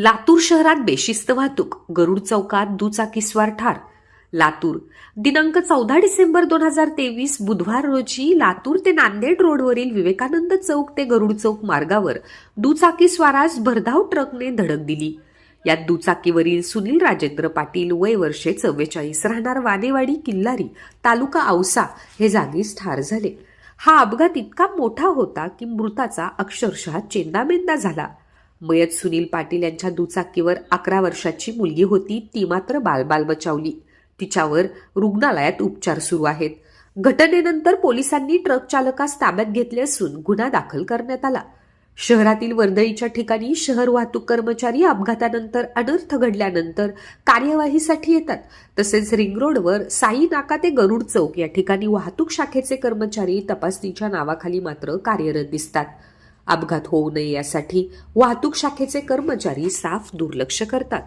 लातूर शहरात बेशिस्त वाहतूक गरुड चौकात दुचाकीस्वार ठार. लातूर दिनांक चौदा डिसेंबर दोन हजार तेवीस बुधवार रोजी लातूर ते नांदेड रोडवरील विवेकानंद चौक ते गरुड चौक मार्गावर दुचाकीस्वारास भरधाव ट्रकने धडक दिली. यात दुचाकीवरील सुनील राजेंद्र पाटील वय वर्षे चव्वेचाळीस राहणार वानेवाडी किल्लारी तालुका औसा हे जागीच ठार झाले. हा अपघात इतका मोठा होता की मृताचा अक्षरशः चेंदामेंदा झाला. मयत सुनील पाटील यांच्या दुचाकीवर अकरा वर्षाची मुलगी होती. ती मात्र बालबाल बचावली. तिच्यावर रुग्णालयात उपचार सुरू आहेत. घटनेनंतर पोलिसांनी ट्रक चालकास ताब्यात घेतले असून गुन्हा दाखल करण्यात आला. शहरातील वर्दळीच्या ठिकाणी शहर वाहतूक कर्मचारी अपघातानंतर अनर्थ घडल्यानंतर कार्यवाहीसाठी येतात. तसेच रिंग रोडवर साई नाका ते गरुड चौक या ठिकाणी वाहतूक शाखेचे कर्मचारी तपासणीच्या नावाखाली मात्र कार्यरत दिसतात. अपघात होऊ नये यासाठी वाहतूक शाखेचे कर्मचारी साफ दुर्लक्ष करतात.